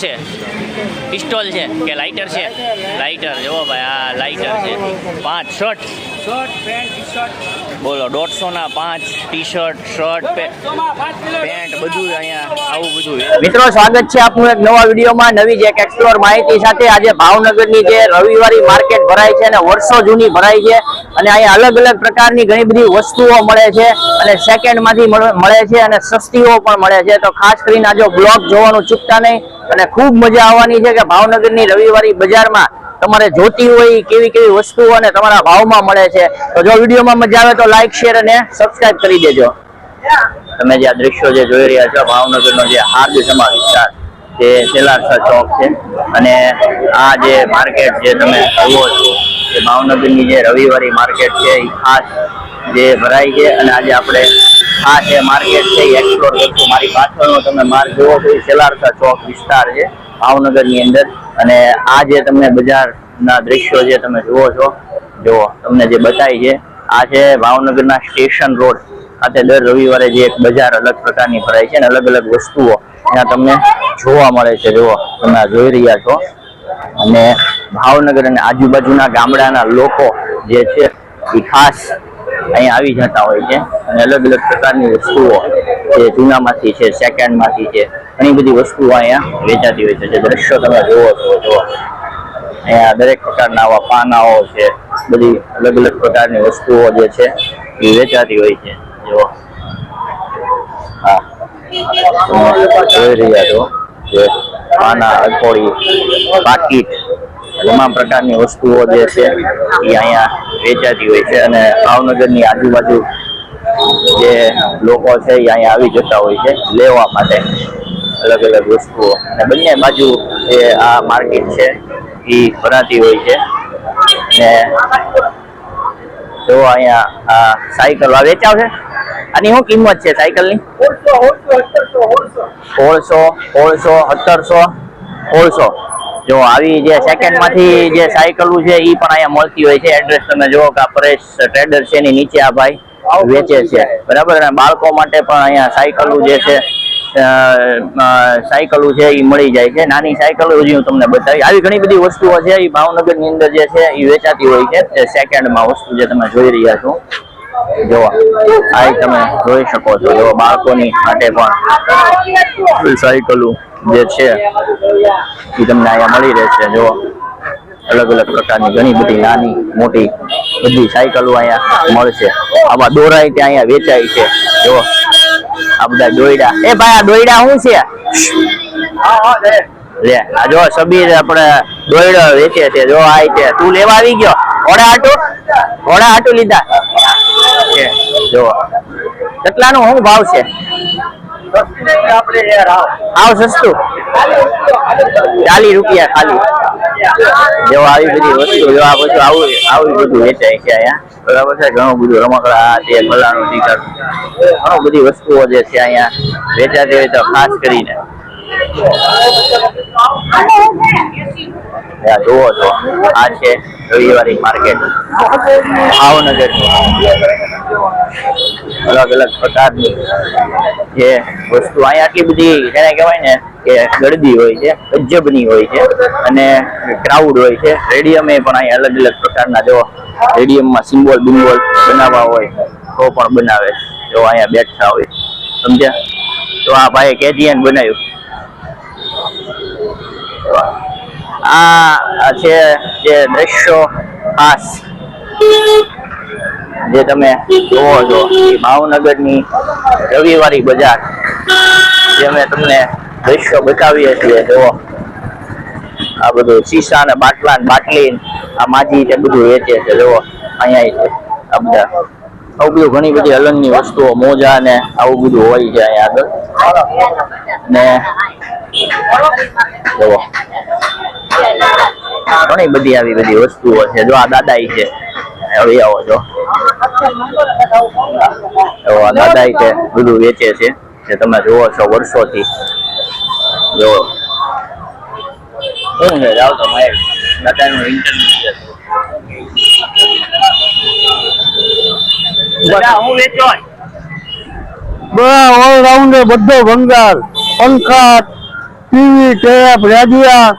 છે. પિસ્ટોલ છે કે લાઇટર છે? લાઇટર જુઓ ભાઈ આ લાઇટર છે. પાંચ શર્ટ શર્ટ પેન્ટ ટી બોલો દોઢસો ના પાંચ ટી શર્ટ શર્ટ પેન્ટ બધું અહીંયા આવું બધું મિત્રો સ્વાગત છે આપનું એક નવા વિડીયોમાં. નવી જ એક એક્સપ્લોર માહિતી સાથે આજે ભાવનગરની જે રવિવારી માર્કેટ ભરાય છે અને વર્ષો જૂની ભરાય છે અને અહીંયા અલગ અલગ પ્રકારની ઘણી બધી વસ્તુઓ મળે છે અને સેકન્ડમાંથી મળે મળે છે અને સસ્તીઓ પણ મળે છે. તો ખાસ કરીને આજે બ્લોગ જોવાનું ચૂકતા નહીં. અને ખૂબ મજા આવવાની છે કે ભાવનગરની રવિવારી બજારમાં તમારે જોતી હોય કેવી કેવી વસ્તુઓ અને તમારા ભાવમાં મળે છે. તો જો વિડીયોમાં મજા આવે તો લાઈક શેર અને સબસ્ક્રાઇબ કરી દેજો. તમે જે આ દ્રશ્યો જે જોઈ રહ્યા છો, ભાવનગરનો જે હાર્દસમા વિસ્તાર જે સેલારસા ચોક છે. અને આ જે માર્કેટ જે તમે જુઓ છો, એ ભાવનગરની જે રવિવારી માર્કેટ છે, એ ખાસ જે ભરાય છે. અને આજે આપણે આ જે માર્કેટ છે, એ એક્સપ્લોર કરશું. મારી પાછળનો તમે માર્ગ જુઓ તો એ સેલારસા ચોક વિસ્તાર છે, ભાવનગરની અંદર. અને આ જે તમને બજારના દ્રશ્યો જે તમે જુઓ છો જુઓ તમને જે બતાવી છે, આ છે ભાવનગરના સ્ટેશન રોડ. ખાતે દર રવિવારે જે એક બજાર અલગ પ્રકારની ભરાય છે અને અલગ અલગ વસ્તુઓ ત્યાં તમને જોવા મળે છે. જુઓ, તમે જોઈ રહ્યા છો. અને ભાવનગર અને આજુબાજુના ગામડાના લોકો જે છે, એ ખાસ અહીંયા આવી જતા હોય છે અને અલગ અલગ પ્રકારની વસ્તુઓ જે જૂનામાંથી છે સેકન્ડમાંથી છે, ઘણી બધી વસ્તુઓ અહીંયા વેચાતી હોય છે. જે દ્રશ્યો તમે જુઓ છો, જુઓ. અહીંયા દરેક પ્રકારના આવા પાનાઓ છે, બધી અલગ અલગ પ્રકારની વસ્તુઓ જે છે, એ વેચાતી હોય છે. હા જોઈ રહ્યા છો જે પાના પાકીટ તમામ પ્રકારની વસ્તુઓ જે છે એ અહીંયા વેચાતી હોય છે અને ભાવનગરની આજુબાજુ જે લોકો છે એ અહીંયા આવી જતા હોય છે લેવા માટે અલગ અલગ વસ્તુઓ. અને બંને બાજુ જે આ માર્કેટ છે એ ભરાતી હોય છે. ને જો અહીંયા આ સાયકલ આ વેચાવ આની શું કિંમત છે સાયકલની? સોળસો સોળસો સત્તરસો સોળસો જો આવી જે સેકન્ડમાંથી જે સાયકલો છે એ પણ અહીંયા મળતી હોય છે. એડ્રેસ તમે જુઓ કે આ પરેશ ટ્રેડર છે એની નીચે આ ભાઈ વેચે છે. બરાબર? અને બાળકો માટે પણ અહીંયા સાયકલો જે છે સાયકલો છે એ મળી જાય છે. નાની સાયકલો હજી હું તમને બતાવી આવી ઘણી બધી વસ્તુઓ છે. એ ભાવનગરની અંદર જે છે એ વેચાતી હોય છે. સેકન્ડમાં વસ્તુ જે તમે જોઈ રહ્યા છો. જોવા આ તમે જોઈ શકો છો જો બાળકોની માટે પણ સાયકલો જે છે એ તમને અહીંયા મળી રહેશે. જો અલગ અલગ પ્રકારની ઘણી બધી નાની મોટી બધી સાયકલો અહીંયા મળશે. આવા દોરાય ત્યાં અહીંયા વેચાય છે. જો આ બધા દોયડા. એ ભાઈ આ દોયડા શું છે? લે આ જો સબીર આપણે દોયડો વેચે છે. જો આ છે. તું લેવા આવી ગયો? ઘોડા હાટું? ઘોડા હાટું લીધા? જો કેટલાનો શું ભાવ છે? આવ સસ્તું? ચાલીસ રૂપિયા ખાલી. જો આવી બધી વસ્તુ, જો આ બધું આવું આવું બધું વેચાય છે અહીંયા. બરાબર છે? ઘણું બધું રમકડા, તે ફલાણું ટીકર ઘણું બધી વસ્તુઓ જે છે અહીંયા વેચાતી હોય તો ખાસ કરીને. આ જુઓ છો આ છે રવિવારી માર્કેટ. ભાવનગર અલગ અલગ પ્રકારની જે વસ્તુ. અહીંયા આટલી બધી એને કહેવાય ને કે ગળદી હોય છે, ગજબની હોય છે અને ક્રાઉડ હોય છે. રેડિયમે પણ અહીંયા અલગ અલગ પ્રકારના જો રેડિયમમાં સિમ્બોલ, બિમ્બોલ બનાવવા હોય, તો પણ બનાવે. જો અહીંયા બેઠા હોય. સમજ્યા? તો આ ભાઈ કેજીએન બનાવ્યું. આ છે જે દ્રશ્યો ખાસ જે તમે જોવો છો, એ ભાવનગરની રવિવારી બજાર, જે અમે તમને દ્રશ્યો બતાવીએ છીએ. જુઓ. આ બધું શીશા ને બાટલા ને બાટલી આ માજી તે બધું વેચે છે જુઓ. અહીંયા છે, આ બધા. આવું બધું ઘણી બધી અલંગની વસ્તુઓ, મોજા ને આવું બધું હોય છે અહીંયા આગળ. ને જુઓ. ઘણી બધી આવી બધી વસ્તુઓ છે. જો આ દાદા છે. હવે આવો જો. આ દાદા છે બધું વેચે છે. જે તમે જુઓ છો વર્ષોથી. જો. શું છે? જાઓ તો મહેશ દાદાનું ઇન્ટરવ્યુ છે. દાદા હું વેચો ઓલરાઉન્ડર બધો ભંગાર. પંખા ટીવી ટેપ રેડિયા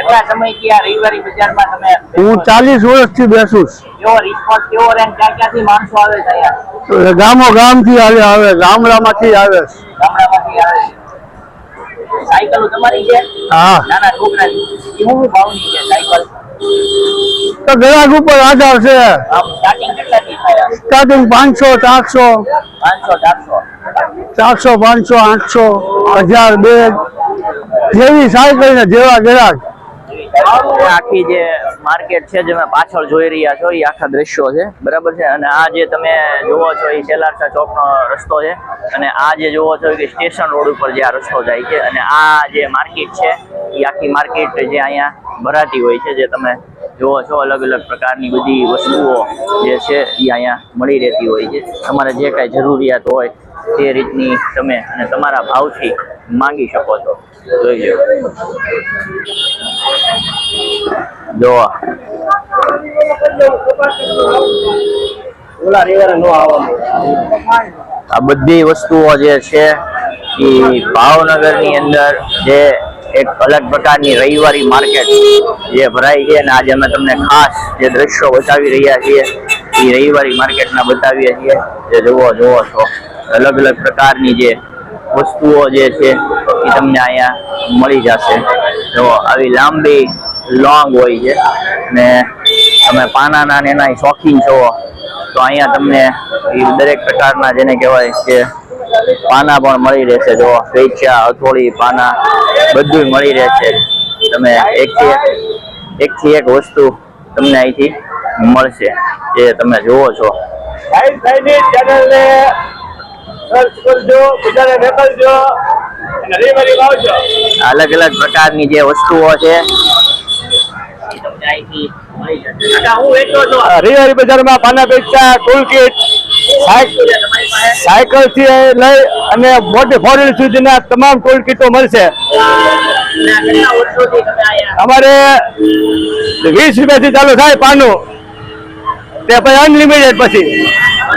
કેટલા સમયથી આ રવિવારી બજારમાં તમે હું ચાલીસ વર્ષથી બેસું કેવો રિસ્પોન્સ કેવો રહે ક્યાં ક્યાંથી માણસો આવે છે અહીંયા? છું ગામો ગામથી આવે આવે ગામડામાંથી આવે ગામડામાંથી આવે છે. સાયકલ તમારી છે? હા. નાના છોકરાની શું ભાવની છે સાયકલ? તો ગ્રાહક ઉપર આધાર છે. સ્ટાર્ટિંગ પાંચસો ચારસો. ચારસો પાંચસો આઠસો હજાર બે. જેવી સાયકલ ને જેવા ગ્રાહક. આખી જે માર્કેટ છે જે તમે પાછળ જોઈ રહ્યા છો, એ આખા દ્રશ્યો છે. બરાબર છે? અને આ જે તમે જોવો છો, એ સેલારસા ચોકનો રસ્તો છે. અને આ જે જોવો છો કે સ્ટેશન રોડ ઉપર જે આ રસ્તો જાય છે. અને આ જે માર્કેટ છે, એ આખી માર્કેટ જે અહીંયા ભરાતી હોય છે, જે તમે જોવો છો અલગ અલગ પ્રકારની બધી વસ્તુઓ જે છે, એ અહીંયા મળી રહેતી હોય છે. તમારે જે કાંઈ જરૂરિયાત હોય, તે રીતની તમે અને તમારા ભાવથી માંગી શકો છો. જોઈ લો આ બધી વસ્તુઓ જે છે એ ભાવનગરની અંદર જે એક અલગ પ્રકારની રવિવારી માર્કેટ જે ભરાય છે અને આજે અમે તમને ખાસ જે દ્રશ્યો બતાવી રહ્યા છીએ એ રવિવારી માર્કેટના બતાવીએ છીએ. જે જોવો જોવો છો. અલગ અલગ પ્રકારની જે વસ્તુઓ જે છે એ તમને અહીંયા મળી જશે. તો આવી લાંબી લોંગ હોય છે. ને તમે પાનાના ને એના શોખીન છો, તો અહીંયા તમને એ દરેક પ્રકારના જેને કહેવાય કે પાના પણ મળી રહેશે. જો વેચ્યા હથોડી પાના બધું મળી રહેશે. તમે એકથી એક એકથી એક વસ્તુ તમને અહીંથી મળશે, જે તમે જુઓ છો. ચેનલને સર્ચ કરજો, બીજાને મોકલજો અલગ અલગ પ્રકારની જે વસ્તુઓ છે. રવિવારી બજારમાં પાના પેચા ટૂલકીટ સાયકલથી લઈ અને મોટી ફોર વ્હીલ સુધીના તમામ ટૂલ કીટો મળશે અમારે વીસ રૂપિયાથી ચાલુ થાય પાનું. તે પછી અનલિમિટેડ પછી.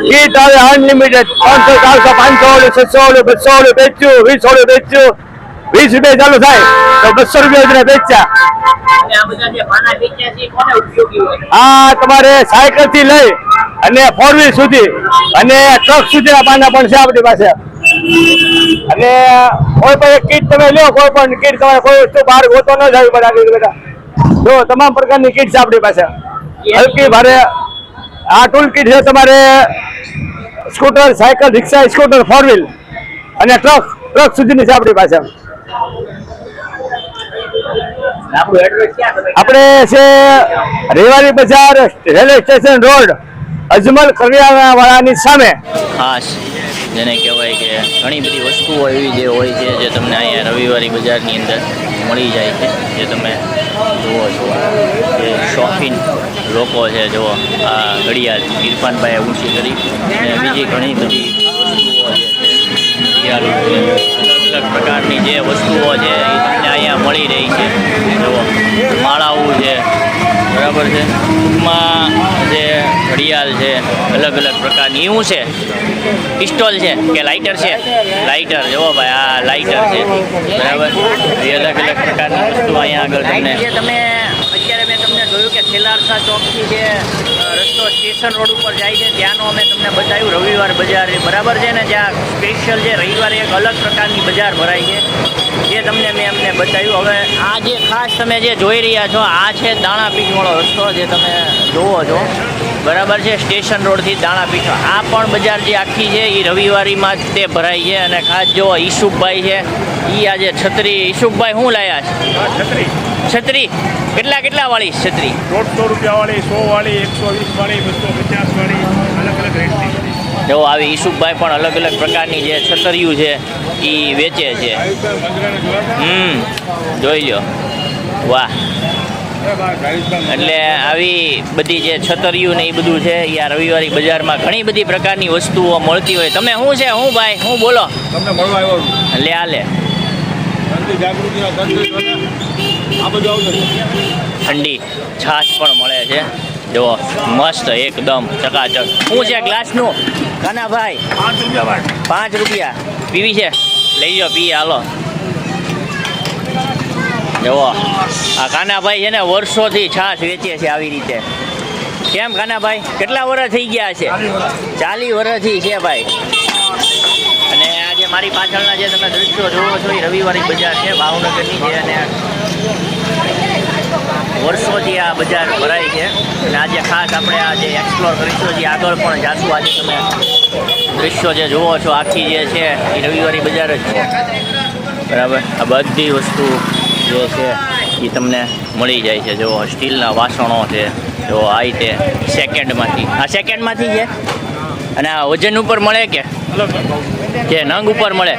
કીટ આવે અનલિમિટેડ પાંચસો ચારસો પાંચસો વાળું છસો વાળું બસો વાળું વેચ્યું વીસ વાળું વેચ્યું. વીસ રૂપિયા ચાલુ થાય તો બસો રૂપિયા વેચ્યા. આ તમારે સાયકલથી લઈ અને ફોર વ્હીલ સુધી. અને ટ્રક સુધીના પાના પણ છે આપણી પાસે. અને કોઈ પણ એક કીટ તમે લો કોઈ પણ કીટ તમારે કોઈ વસ્તુ બહાર ગોતો ન જવી પડે આગળ બેટા જો તમામ પ્રકારની કીટ છે આપણી પાસે. હલકી ભારે આ ટૂલ કીટ છે તમારે scooter, cycle, rickshaw, scooter four wheel અને ટ્રક ટ્રક સુધીની છે આપણી પાસે. આપણું છે રેવાડી બજાર રેલવે સ્ટેશન રોડ, અજમલ કરિયાણા વાળાની સામે. ખાસ જેને કહેવાય કે ઘણી બધી વસ્તુઓ એવી જે હોય છે જે તમને અહીંયા રવિવારી બજારની અંદર મળી જાય છે, જે તમે જુઓ છો. જે શોખીન લોકો છે, જો, આ ઘડિયાળ ઇરફાનભાઈએ ઊંચી કરી અને બીજી ઘણી બધી વસ્તુઓ જે અલગ અલગ પ્રકારની જે વસ્તુઓ છે અહીંયા મળી રહી છે. જુઓ માળાઓ છે, બરાબર છે? ટૂંકમાં જે ઘડિયાળ છે અલગ અલગ પ્રકારની. એવું છે? પિસ્ટોલ છે કે લાઇટર છે? લાઇટર જુઓ ભાઈ, આ લાઇટર છે. બરાબર? એ અલગ અલગ પ્રકારની વસ્તુ અહીંયા આગળ તમને જોયું કે છેલ્લારસા ચોકથી જે રસ્તો સ્ટેશન રોડ ઉપર જાય છે, ત્યાંનો અમે તમને બતાવ્યું, રવિવાર બજાર બરાબર છે ને? જ્યાં સ્પેશિયલ જે રવિવારે એક અલગ પ્રકારની બજાર ભરાય છે. જે તમને મેં અમને બતાવ્યું. હવે આ જે ખાસ તમે જે જોઈ રહ્યા છો, આ છે દાણા વાળો રસ્તો, જે તમે જોવો છો. બરાબર છે સ્ટેશન રોડથી દાણાપીઠ. આ પણ બજાર જે આખી છે એ રવિવારીમાં જ તે ભરાય છે અને ખાસ જો ઈશુભાઈ છે એ આજે છત્રી. ઈશુભાઈ શું લાયા છે? છત્રી. છત્રી? કેટલા કેટલા વાળી છત્રી? દોઢસો રૂપિયા વાળી સો વાળી એકસો વીસ વાળી બસો પચાસ વાળી અલગ અલગ રેટની જો આવી ઈશુભાઈ પણ અલગ અલગ પ્રકારની જે છતરીયું છે એ વેચે છે. હમ જોઈ લો વાહ. એટલે આવી બધી જે છતરીયું ને એ બધું છે એ આ રવિવારી બજારમાં ઘણી બધી પ્રકારની વસ્તુઓ મળતી હોય. તમે શું છે? હું ભાઈ? હું બોલો? તમને મળવા આવ્યો છું. લે આ લે. ઠંડી છાશ પણ મળે છે. જો મસ્ત એકદમ ચકાચક. શું છે ગ્લાસનું? રૂપિયા ભાઈ. પાંચ રૂપિયા. પીવી છે? લઈ જાઓ પી હાલો. જુઓ. આ કાનાભાઈ છે ને વર્ષોથી છાશ વેચે છે આવી રીતે. કેમ કાનાભાઈ? કેટલા વર્ષ થઈ ગયા છે? ચાલી વર્ષથી છે ભાઈ. અને આજે મારી પાછળના જે તમે દ્રશ્યો જોવો છો, એ રવિવારી બજાર છે, ભાવનગરની છે અને વર્ષોથી આ બજાર ભરાય છે. અને આજે ખાસ આપણે આજે એક્સપ્લોર કરીશું જે આગળ પણ જાશું. આજે તમે દૃશ્યો જે જુઓ છો, આખી જે છે, એ રવિવારી બજાર જ છે. બરાબર? આ બધી વસ્તુ જે છે એ તમને મળી જાય છે. જો સ્ટીલના વાસણો છે જો આ રીતે સેકન્ડમાંથી. આ સેકન્ડમાંથી છે? અને આ વજન ઉપર મળે કે? કે નંગ ઉપર મળે?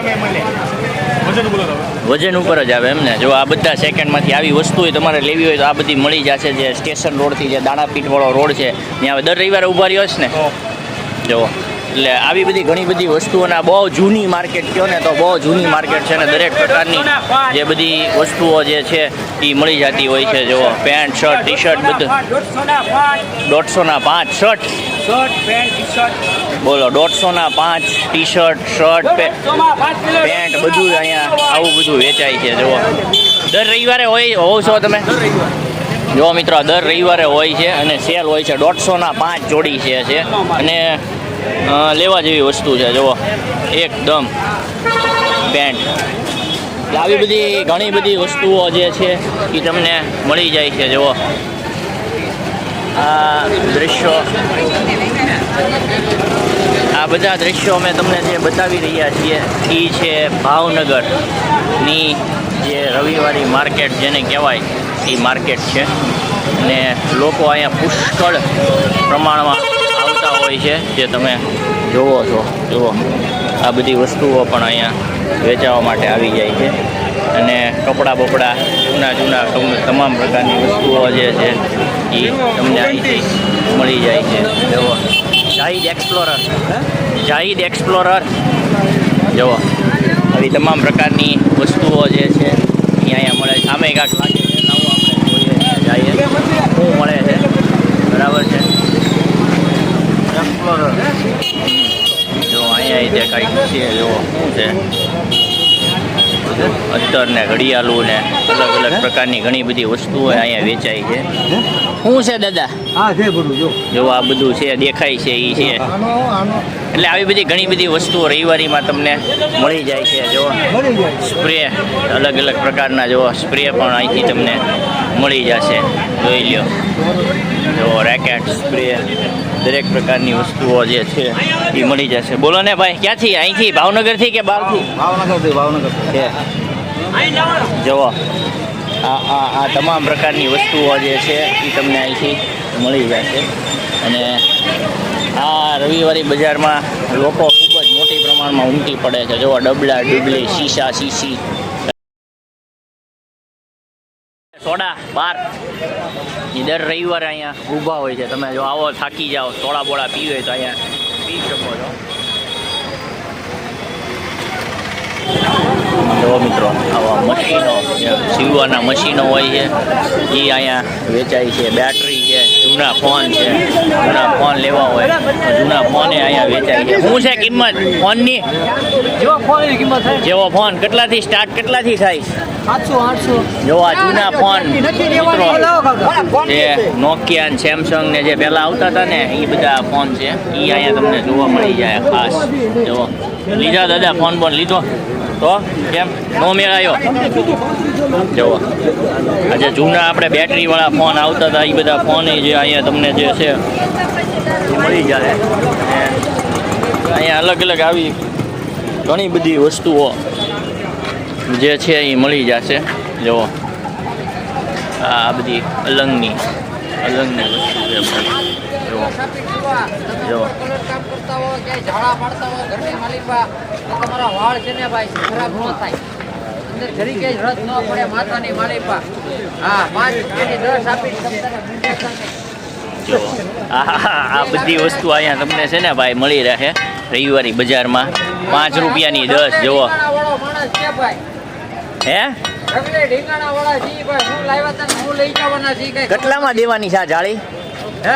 વજન ઉપર જ આવે એમને. જો આ બધા સેકન્ડમાંથી આવી વસ્તુ તમારે લેવી હોય તો આ બધી મળી જશે. જે સ્ટેશન રોડથી જે દાણાપીઠવાળો રોડ છે ત્યાં દર રવિવારે ઊભા રહ્યો છે ને? જો. એટલે આવી બધી ઘણી બધી વસ્તુઓના બહુ જૂની માર્કેટ કહો ને તો બહુ જૂની માર્કેટ છે ને દરેક પ્રકારની જે બધી વસ્તુઓ જે છે એ મળી જતી હોય છે. જુઓ, પેન્ટ, શર્ટ ટી શર્ટ બધું. દોઢસોના પાંચ, શર્ટ. બોલો, દોઢસોના પાંચ ટી શર્ટ શર્ટ પેન્ટ બધું જ અહીંયા આવું બધું વેચાય છે. જુઓ. દર રવિવારે હોય, હોવ છો તમે? જો મિત્રો દર રવિવારે હોય છે અને સેલ હોય છે. દોઢસોના પાંચ જોડી છે. અને લેવા જેવી વસ્તુ છે, જુઓ. એકદમ પેન્ટ. આવી બધી ઘણી બધી વસ્તુઓ જે છે એ તમને મળી જાય છે, જુઓ. આ દ્રશ્યો. આ બધા દ્રશ્યો અમે તમને જે બતાવી રહ્યા છીએ, એ છે ભાવનગરની જે રવિવારી માર્કેટ જેને કહેવાય, એ માર્કેટ છે. અને લોકો અહીંયા પુષ્કળ પ્રમાણમાં હોય છે, જે તમે જોવો છો, જુઓ. આ બધી વસ્તુઓ પણ અહીંયા વેચાવા માટે આવી જાય છે. અને કપડાં બપડા, જૂના જૂના, તમ- તમામ પ્રકારની વસ્તુઓ જે છે એ તમને અહીંથી મળી જાય છે. જુઓ. જાહિદ એક્સપ્લોરર. જાહિદ એક્સપ્લોરર. જુઓ. આવી તમામ પ્રકારની વસ્તુઓ જે છે એ અહીંયા મળે છે. સામે કાંક લાગે છે શું મળે છે? બરાબર છે એક્સપ્લોરર જો અહીંયા રીતે કંઈક છે જો શું છે? અત્તર ને ઘડિયાળું ને અલગ અલગ પ્રકારની ઘણી બધી વસ્તુઓ અહીંયા વેચાય છે. શું છે દાદા? હા છે બધું જો જો આ બધું છે દેખાય છે એ છે. આનો આનો એટલે આવી બધી ઘણી બધી વસ્તુઓ રવિવારીમાં તમને મળી જાય છે જો સ્પ્રે અલગ અલગ પ્રકારના જો સ્પ્રે પણ અહીંથી તમને મળી જશે. જોઈ લ્યો. જો રેકેટ સ્પ્રે દરેક પ્રકારની વસ્તુઓ જે છે એ મળી જશે. બોલો ને ભાઈ ક્યાંથી? અહીંથી ભાવનગરથી કે બહારથી? ભાવનગરથી ભાવનગર છે. જુઓ. આ આ તમામ પ્રકારની વસ્તુઓ જે છે એ તમને અહીંથી મળી જશે અને આ રવિવારી બજારમાં લોકો ખૂબ જ મોટી પ્રમાણમાં ઉમટી પડે છે. જો ડબલા, ડુબલી, શીશા, શીશી. સોડા બાર. એ દર રવિવારે અહીંયા ઊભા હોય છે. તમે જો આવો, થાકી જાઓ, સોડા બોડા પીવે તો અહીંયા. પી શકો છો. મિત્રો, આવા મશીનો સીવવાના મશીનો હોય છે એ અહીંયા વેચાય છે. બેટરી છે જૂના ફોન છે જૂના ફોન લેવા હોય તો જૂના ફોન એ અહીંયા વેચાય છે. શું છે કિંમત ફોનની? જેવો ફોનની કિંમત થાય જેવો ફોન કેટલાથી સ્ટાર્ટ કેટલાથી થાય? સાતસો આઠસો. જો આ જૂના ફોન જે નોકિયા ને સેમસંગ ને જે પહેલા આવતા હતા ને એ બધા ફોન છે. એ અહીંયા તમને જોવા મળી જાય ખાસ. જો. લીધા દાદા ફોન બોન લીધો? તો કેમ? નો મેળ આવ્યો જુઓ. આજે જૂના આપણે બેટરીવાળા ફોન આવતા હતા એ બધા ફોન જે અહીંયા તમને જે છે મળી જાય. અહીંયા અલગ અલગ આવી ઘણી બધી વસ્તુઓ જે છે એ મળી જશે. જુઓ. આ બધી અલંગની અલંગની વસ્તુ બધી. જુઓ જુઓ કામ કરતા હો ક્યાંય ઝાડા પાડતા હો ઘરની માલિકમાં તો તમારા વાળ છે ને ભાઈ ખરાબ ન થાય. અંદર જરી કે રસ ન પડે માતાની માલિકમાં હા પાંચ રૂપિયાની દસ આપી જુઓ આ બધી વસ્તુ અહીંયા તમને છે ને ભાઈ મળી રહે રવિવારી બજારમાં. પાંચ રૂપિયાની દસ જુઓ. હે? રગડે ઢીંગાણા વાળા જી ભાઈ હું લાવ્યા તા ને હું લઈ જવાના જી કઈ કેટલામાં દેવાની છે આ જાળી? હે?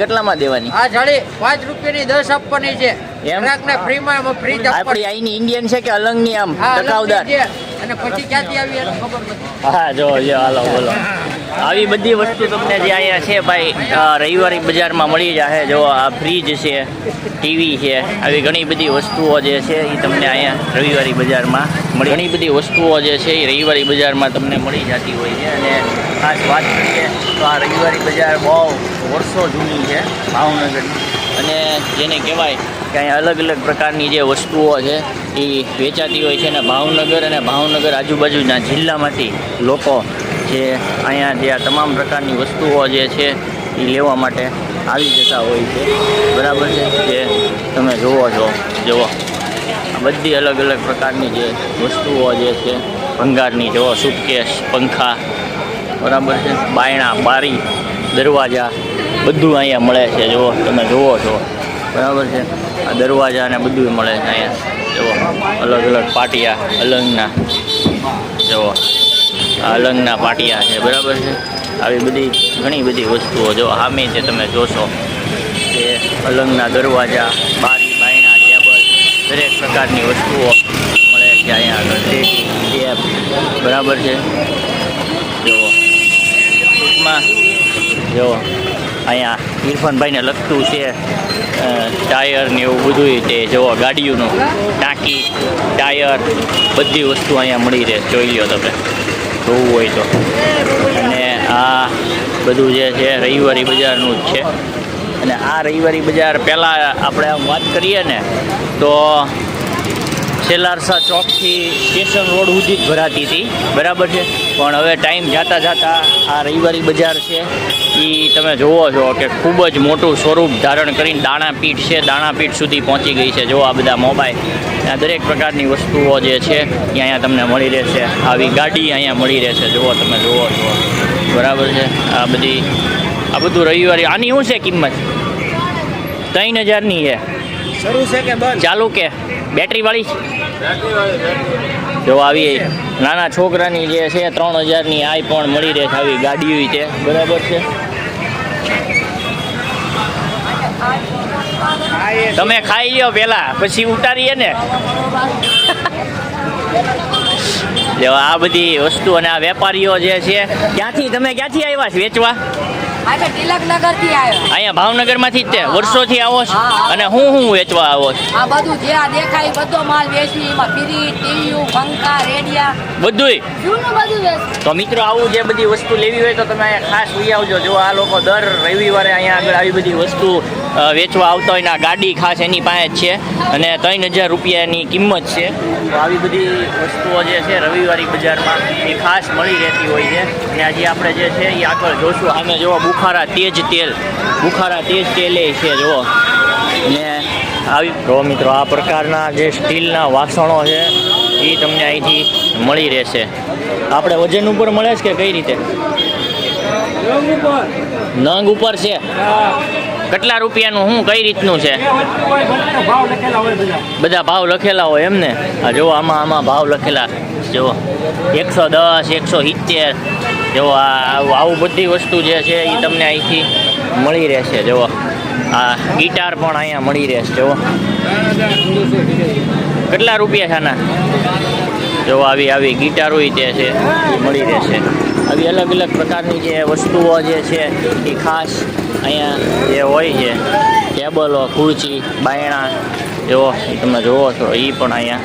કેટલામાં દેવાની? આ જાળી પાંચ રૂપિયાની દસ આપવાની છે. એમ? ગ્રાહકને ફ્રીમાં ફ્રી આપણી અહીંની ઇન્ડિયન છે કે અલંગની આમ ટકાવદાર અને પછી ક્યાંથી આવી એનું ખબર નથી. હા જો જો હાલો બોલો. આવી બધી વસ્તુ તમને જે અહીંયા છે ભાઈ રવિવારી બજારમાં મળી જશે જો આ ફ્રીજ છે ટીવી છે આવી ઘણી બધી વસ્તુઓ જે છે એ તમને અહીંયા રવિવારી બજારમાં મળી. ઘણી બધી વસ્તુઓ જે છે એ રવિવારી બજારમાં તમને મળી જતી હોય છે. અને ખાસ વાત કરીએ તો આ રવિવારી બજાર બહુ વર્ષો જૂની છે ભાવનગરની. અને જેને કહેવાય કે અહીંયા અલગ અલગ પ્રકારની જે વસ્તુઓ છે, એ વેચાતી હોય છે અને ભાવનગર અને ભાવનગર આજુબાજુના જિલ્લામાંથી લોકો જે અહીંયા જે આ તમામ પ્રકારની વસ્તુઓ જે છે, એ લેવા માટે આવી જતા હોય છે. બરાબર છે? જે તમે જોવો છો, જુઓ. બધી અલગ અલગ પ્રકારની જે વસ્તુઓ જે છે, ભંગારની, જુઓ, સુટકેસ, પંખા બરાબર છે? બાયણા, બારી, દરવાજા બધું અહીંયા મળે છે. જુઓ, તમે જુઓ છો બરાબર છે? આ દરવાજા ને બધું મળે છે અહીંયા. જુઓ, અલગ અલગ પાટિયા, અલંગના. જુઓ અલંગના પાટિયા છે. બરાબર છે? આવી બધી ઘણી બધી વસ્તુઓ જો સામે છે તમે જોશો કે અલંગના દરવાજા, બારી, બાયણા, ટેબલ, દરેક પ્રકારની વસ્તુઓ મળે છે અહીંયા આગળ. બરાબર છે? જુઓ. જો, અહીંયા ઇરફાનભાઈને લગતું છે ટાયર ને એવું બધું તે જુઓ ગાડીઓનું ટાંકી, ટાયર, બધી વસ્તુ અહીંયા મળી રહે, જોઈ લો તમે. જોવું હોય તો. અને આ બધું જે છે, રવિવારી બજારનું જ છે. અને આ રવિવારી બજાર પહેલાં આપણે આમ વાત કરીએ ને, તો સેલારસા ચોકથી સ્ટેશન રોડ સુધી જ ભરાતી હતી. બરાબર છે? પણ હવે ટાઈમ જાતા જતાં આ રવિવારી બજાર છે. એ તમે જુઓ છો કે ખૂબ જ મોટું સ્વરૂપ ધારણ કરીને દાણાપીઠ છે. દાણાપીઠ સુધી પહોંચી ગઈ છે. જો આ બધા મોબાઈલ આ દરેક પ્રકારની વસ્તુઓ જે છે એ અહીંયા તમને મળી રહેશે. આવી ગાડી અહીંયા મળી રહેશે. જુઓ તમે જુઓ છો બરાબર છે? આ બધી આ બધું રવિવારી આની શું છે કિંમત? ત્રણ હજારની છે. શરૂ છે કે ચાલુ કે? બેટરી વાળી જો આવી નાના છોકરાની જે છે, ત્રણ હજારની આઈ પણ મળી રહે છે આવી ગાડીઓ છે બરાબર છે? તમે ખાઈ લ્યો પેલા, પછી ઉતારીએ ને. જો આ બધી વસ્તુ અને આ વેપારીઓ જે છે, ક્યાંથી, તમે ક્યાંથી આવ્યા છો વેચવા? આજે તિલક નગરથી આવ્યો. અહીંયા ભાવનગરમાંથી જ તે વર્ષોથી આવો છો. અને હું હું વેચવા આવો છો? આ બધું જે આ દેખાય બધો માલ વેચી એમાં ફ્રી ટીવી પંખા રેડિયા. બધુંય? જૂનું બધું વેચ. તો મિત્રો આવું જે બધી વસ્તુ લેવી હોય તો તમે ખાસ લઈ આવજો. જો આ લોકો દર રવિવારે અહીંયા આગળ આવી બધી વસ્તુ વેચવા આવતા હોય ને ગાડી ખાસ એની પાસે જ છે. અને ત્રણ હજાર રૂપિયાની કિંમત છે. તો આવી બધી વસ્તુઓ જે છે રવિવારી બજારમાં એ ખાસ મળી રહેતી હોય છે. અને આજે આપણે જે છે એ આગળ જોશું. સામે જુઓ બુખારા તેજ તેલ. બુખારા તેજ તેલ એ છે જુઓ. ને આવી તો મિત્રો આ પ્રકારના જે સ્ટીલના વાસણો છે એ તમને અહીંથી મળી રહેશે. આપણે વજન ઉપર મળે છે કે કઈ રીતે? નંગ ઉપર છે. કેટલા રૂપિયાનું શું કઈ રીતનું છે? બધા ભાવ લખેલા હોય એમને? આ જુઓ, આમાં આમાં ભાવ લખેલા. જુઓ, એકસો દસ, એકસો સિત્તેર. જુઓ આવું બધી વસ્તુ જે છે એ તમને અહીંથી મળી રહેશે. જુઓ, આ ગિટાર પણ અહીંયા મળી રહેશે. જુઓ. કેટલા રૂપિયા છે આના? જો આવી આવી ગિટારો તે છે મળી રહેશે. આવી અલગ અલગ પ્રકારની જે વસ્તુઓ જે છે એ ખાસ અહીંયા જે હોય છે. ટેબલો ખુરચી બાયણા જો તમે જુઓ છો એ પણ અહીંયા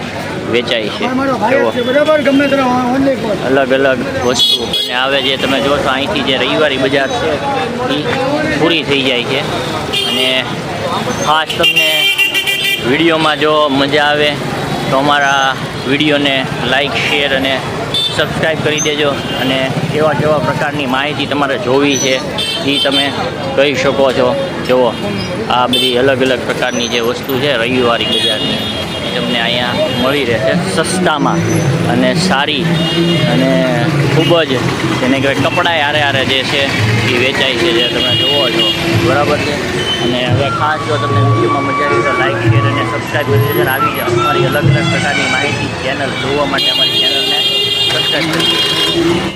વેચાય છે. અલગ અલગ વસ્તુ. અને આવે જે તમે જોશો અહીંથી જે રવિવારી બજાર છે એ પૂરી થઈ જાય છે. અને ખાસ તમને વિડીયોમાં જો મજા આવે તો અમારા વિડીયોને લાઈક શેર અને સબસ્ક્રાઈબ કરી દેજો. અને કેવા કેવા પ્રકારની માહિતી તમારે જોવી છે એ તમે કહી શકો છો. જુઓ, આ બધી અલગ અલગ પ્રકારની જે વસ્તુ છે, રવિવારી બજારની તમને અહીંયા મળી રહેશે સસ્તામાં. અને સારી અને ખૂબ જ જેને કહેવાય કપડાં હારે હારે જે છે, એ વેચાય છે, જે તમે જુઓ છો. બરાબર છે? અને હવે ખાસ જો તમને વિડીયોમાં મજા આવી તો લાઈક શેર અને સબસ્ક્રાઈબ કરી દેજો. આવી જાઓ અમારી અલગ અલગ પ્રકારની માહિતી ચેનલ જોવા માટે અમારી ચેનલને સબસ્ક્રાઈબ કરી